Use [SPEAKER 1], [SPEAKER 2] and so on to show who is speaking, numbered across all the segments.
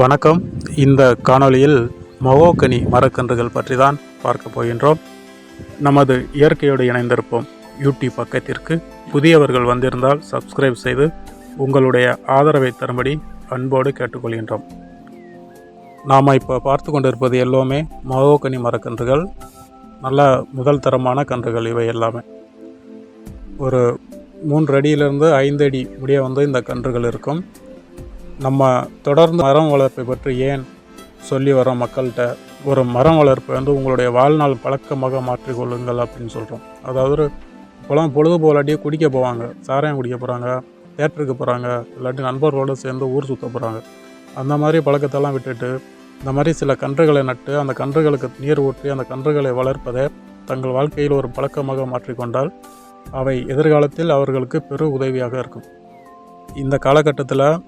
[SPEAKER 1] வணக்கம். இந்த காணொளியில் மகோக்கனி மரக்கன்றுகள் பற்றி தான் பார்க்க போகின்றோம். நமது இயற்கையோடு இணைந்திருப்போம் யூடியூப் பக்கத்திற்கு. புதியவர்கள் வந்திருந்தால் சப்ஸ்கிரைப் செய்து உங்களுடைய ஆதரவை தரும்படி அன்போடு கேட்டுக்கொள்கின்றோம். நாம் இப்போ பார்த்து கொண்டிருப்பது எல்லாமே மகோக்கனி மரக்கன்றுகள். நல்ல முதல் தரமான கன்றுகள் இவை எல்லாமே. ஒரு மூன்று அடியிலிருந்து ஐந்து அடி முடிய வந்து இந்த கன்றுகள் இருக்கும். நம்ம தொடர்ந்து மரம் வளர்ப்பை பற்றி ஏன் சொல்லி வரோம் மக்கள்கிட்ட ஒரு மரம் வளர்ப்பை வந்து உங்களுடைய வாழ்நாள் பழக்கமாக மாற்றிக்கொள்ளுங்கள் அப்படின்னு சொல்கிறோம் அதாவது இப்போலாம் பொழுது போலாட்டியே குடிக்க போவாங்க சாராயம் குடிக்க போகிறாங்க தேட்டருக்கு போகிறாங்க இல்லாட்டி நண்பர்களோடு சேர்ந்து ஊர் சுற்ற போகிறாங்க அந்த மாதிரி பழக்கத்தெல்லாம் விட்டுட்டு இந்த மாதிரி சில கன்றுகளை நட்டு அந்த கன்றுகளுக்கு நீர் ஊற்றி அந்த கன்றுகளை வளர்ப்பதை தங்கள் வாழ்க்கையில் ஒரு பழக்கமாக மாற்றிக்கொண்டால் அவை எதிர்காலத்தில் அவர்களுக்கு பெரு உதவியாக இருக்கும். இந்த காலகட்டத்தில்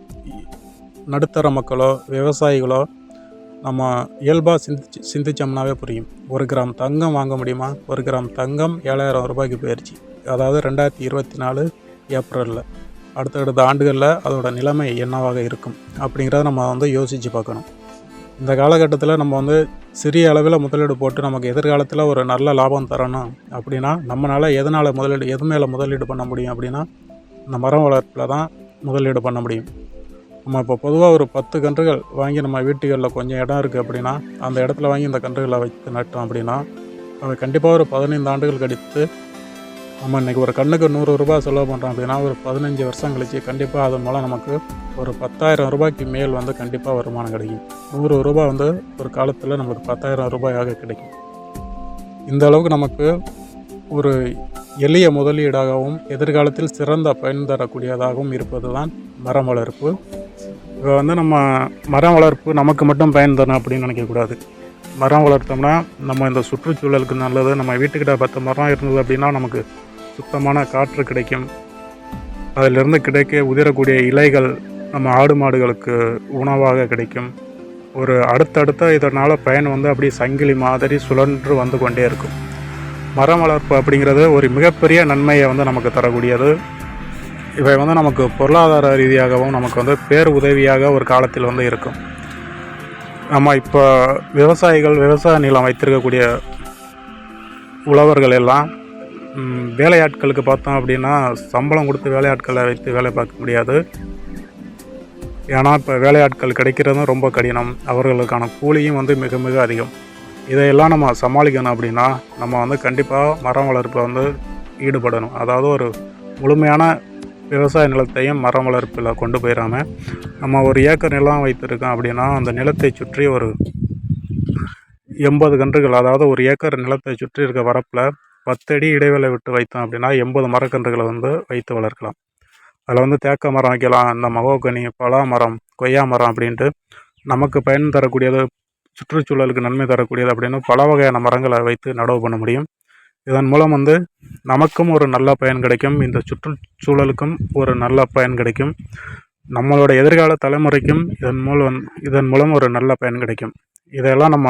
[SPEAKER 1] நடுத்தர மக்களோ விவசாயிகளோ நம்ம இயல்பாக சிந்திச்சு சிந்திச்சோம்னாவே புரியும். ஒரு கிராம் தங்கம் வாங்க முடியுமா? ஒரு கிராம் தங்கம் ஏழாயிரம் ரூபாய்க்கு போயிடுச்சு அதாவது ரெண்டாயிரத்தி இருபத்தி நாலு ஏப்ரலில். அடுத்தடுத்த ஆண்டுகளில் அதோட நிலைமை என்னவாக இருக்கும் அப்படிங்கிறத நம்ம வந்து யோசித்து பார்க்கணும். இந்த காலகட்டத்தில் நம்ம வந்து சிறிய அளவில் முதலீடு போட்டு நமக்கு எதிர்காலத்தில் ஒரு நல்ல லாபம் தரணும் அப்படின்னா நம்மளால் எதனால் முதலீடு எது மேலே முதலீடு பண்ண முடியும் அப்படின்னா இந்த மரம் வளர்ப்பில் தான் முதலீடு பண்ண முடியும். நம்ம இப்போ பொதுவாக ஒரு பத்து கன்றுகள் வாங்கி நம்ம வீட்டுகளில் கொஞ்சம் இடம் இருக்குது அப்படின்னா அந்த இடத்துல வாங்கி இந்த கன்றுகளை வைத்து நட்டோம் அப்படின்னா அது கண்டிப்பாக ஒரு பதினைந்து ஆண்டுகள் கழித்து நம்ம இன்றைக்கி ஒரு கண்ணுக்கு நூறு ரூபாய் செலவு பண்ணுறோம் அப்படின்னா ஒரு பதினஞ்சு வருஷம் கழித்து கண்டிப்பாக அதன் மூலம் நமக்கு ஒரு பத்தாயிரம் ரூபாய்க்கு மேல் வந்து கண்டிப்பாக வருமானம் கிடைக்கும். நூறு ரூபாய் வந்து ஒரு காலத்தில் நமக்கு பத்தாயிரம் ரூபாயாக கிடைக்கும். இந்த அளவுக்கு நமக்கு ஒரு எளிய முதலீடாகவும் எதிர்காலத்தில் சிறந்த பயன் தரக்கூடியதாகவும் இருப்பது தான் மரம் வளர்ப்பு. இப்போ வந்து நம்ம மரம் வளர்ப்பு நமக்கு மட்டும் பயன் தரணும் அப்படின்னு நினைக்கக்கூடாது மரம் வளர்த்தோம்னா நம்ம இந்த சுற்றுச்சூழலுக்கு நல்லது நம்ம வீட்டுக்கிட்ட பத்து மரம் இருந்தது அப்படின்னா நமக்கு சுத்தமான காற்று கிடைக்கும். அதிலிருந்து கிடைக்க உதிரக்கூடிய இலைகள் நம்ம ஆடு மாடுகளுக்கு உணவாக கிடைக்கும். ஒரு அடுத்தடுத்த இதனால் பயன் வந்து அப்படியே சங்கிலி மாதிரி சுழன்று வந்து கொண்டே இருக்கும். மரம் வளர்ப்பு அப்படிங்கிறது ஒரு மிகப்பெரிய நன்மையை வந்து நமக்கு தரக்கூடியது. இவை வந்து நமக்கு பொருளாதார ரீதியாகவும் நமக்கு வந்து பேர் உதவியாக ஒரு காலத்தில் வந்து இருக்கும். நம்ம இப்போ விவசாயிகள் விவசாய நிலம் வைத்திருக்கக்கூடிய உழவர்கள் எல்லாம் வேலையாட்களுக்கு பார்த்தோம் அப்படின்னா சம்பளம் கொடுத்து வேலையாட்களை வைத்து வேலை பார்க்க முடியாது. ஏன்னா இப்போ வேலையாட்கள் கிடைக்கிறதும் ரொம்ப கடினம். அவர்களுக்கான கூலியும் வந்து மிக மிக அதிகம். இதையெல்லாம் நம்ம சமாளிக்கணும் அப்படின்னா நம்ம வந்து கண்டிப்பாக மரம் வளர்ப்பில் வந்து ஈடுபடணும். அதாவது ஒரு முழுமையான விவசாய நிலத்தையும் மரம் வளர்ப்பில் கொண்டு போயிடாமல் நம்ம ஒரு ஏக்கர் நிலம் வைத்திருக்கோம் அப்படின்னா அந்த நிலத்தை சுற்றி ஒரு எண்பது கன்றுகள் அதாவது ஒரு ஏக்கர் நிலத்தை சுற்றி இருக்க வரப்பில் பத்தடி இடைவேளை விட்டு வைத்தோம் அப்படின்னா எண்பது மரக்கன்றுகளை வந்து வைத்து வளர்க்கலாம். அதில் வந்து தேக்க மரம் வைக்கலாம் இந்த மகோகனி பலா மரம் கொய்யா மரம் அப்படின்ட்டு நமக்கு பயன் தரக்கூடியது சுற்றுச்சூழலுக்கு நன்மை தரக்கூடியது அப்படின்னு பல வகையான மரங்களை வைத்து நடவு பண்ண முடியும். இதன் மூலம் வந்து நமக்கும் ஒரு நல்ல பயன் கிடைக்கும் இந்த சுற்றுச்சூழலுக்கும் ஒரு நல்ல பயன் கிடைக்கும். நம்மளோட எதிர்கால தலைமுறைக்கும் இதன் மூலம் இதன் மூலம் ஒரு நல்ல பயன் கிடைக்கும். இதையெல்லாம் நம்ம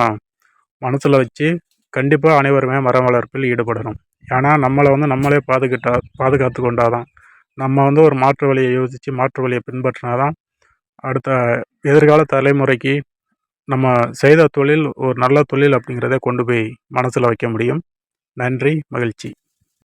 [SPEAKER 1] மனசில் வச்சு கண்டிப்பாக அனைவருமே மரம் வளர்ப்பில் ஈடுபடணும். ஏன்னா நம்மளை வந்து நம்மளே பாதுகிட்டா பாதுகாத்து கொண்டாதான். நம்ம வந்து ஒரு மாற்று வழியை யோசித்து மாற்று வழியை பின்பற்றினா தான் அடுத்த எதிர்கால தலைமுறைக்கு நம்ம செய்த தொழில் ஒரு நல்ல தொழில் அப்படிங்கிறத கொண்டு போய் மனசில் வைக்க முடியும். நன்றி மகிழ்ச்சி.